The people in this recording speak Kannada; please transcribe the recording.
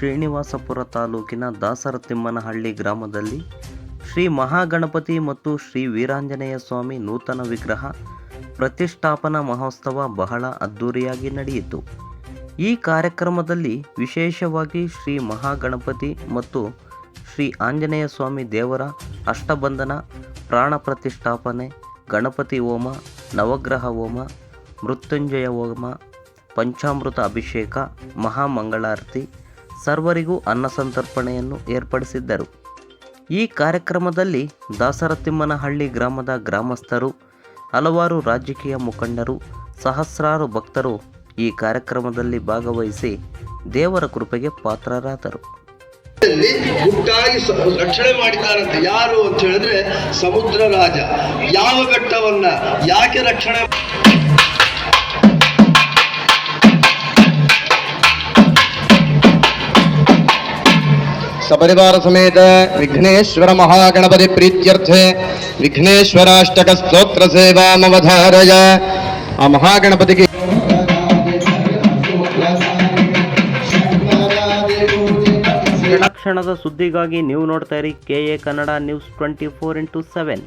ಶ್ರೀನಿವಾಸಪುರ ತಾಲೂಕಿನ ದಾಸರತಿಮ್ಮನಹಳ್ಳಿ ಗ್ರಾಮದಲ್ಲಿ ಶ್ರೀ ಮಹಾಗಣಪತಿ ಮತ್ತು ಶ್ರೀ ವೀರಾಂಜನೇಯ ಸ್ವಾಮಿ ನೂತನ ವಿಗ್ರಹ ಪ್ರತಿಷ್ಠಾಪನಾ ಮಹೋತ್ಸವ ಬಹಳ ಅದ್ಧೂರಿಯಾಗಿ ನಡೆಯಿತು. ಈ ಕಾರ್ಯಕ್ರಮದಲ್ಲಿ ವಿಶೇಷವಾಗಿ ಶ್ರೀ ಮಹಾಗಣಪತಿ ಮತ್ತು ಶ್ರೀ ಆಂಜನೇಯ ಸ್ವಾಮಿ ದೇವರ ಅಷ್ಟಬಂಧನ, ಪ್ರಾಣ ಪ್ರತಿಷ್ಠಾಪನೆ, ಗಣಪತಿ ಹೋಮ, ನವಗ್ರಹ ಹೋಮ, ಮೃತ್ಯುಂಜಯ ಹೋಮ, ಪಂಚಾಮೃತ ಅಭಿಷೇಕ, ಮಹಾಮಂಗಳಾರತಿ ಸರ್ವರಿಗೂ ಅನ್ನ ಸಂತರ್ಪಣೆಯನ್ನು ಏರ್ಪಡಿಸಿದ್ದರು. ಈ ಕಾರ್ಯಕ್ರಮದಲ್ಲಿ ದಾಸರತಿಮ್ಮನಹಳ್ಳಿ ಗ್ರಾಮದ ಗ್ರಾಮಸ್ಥರು, ಹಲವಾರು ರಾಜಕೀಯ ಮುಖಂಡರು, ಸಹಸ್ರಾರು ಭಕ್ತರು ಈ ಕಾರ್ಯಕ್ರಮದಲ್ಲಿ ಭಾಗವಹಿಸಿ ದೇವರ ಕೃಪೆಗೆ ಪಾತ್ರರಾದರು. ಗುಟ್ಟಾಗಿ ರಕ್ಷಣೆ ಮಾಡಿದ್ದಾರಂತೆ ಯಾರು ಅಂತ ಹೇಳಿದ್ರೆ ಸಮುದ್ರ ರಾಜ. ಯಾವ ಘಟ್ಟವನ್ನ, ಯಾಕೆ ರಕ್ಷಣೆ ಸಪರಿವಾರ ಸಮೇತ ವಿಘ್ನೇಶ್ವರ ಮಹಾಗಣಪತಿ ಪ್ರೀತ್ಯರ್ಥೆ ವಿಘ್ನೇಶ್ವರಾಷ್ಟಕ ಸ್ತೋತ್ರ ಸೇವಾಮವಧಾರಯ ಆ ಮಹಾಗಣಪತಿಗೆ ಕ್ಷಣ ಕ್ಷಣದ ಸುದ್ದಿಗಾಗಿ ನೀವು ನೋಡ್ತಾ ಇರಿ K A Kannada news twenty four into seven.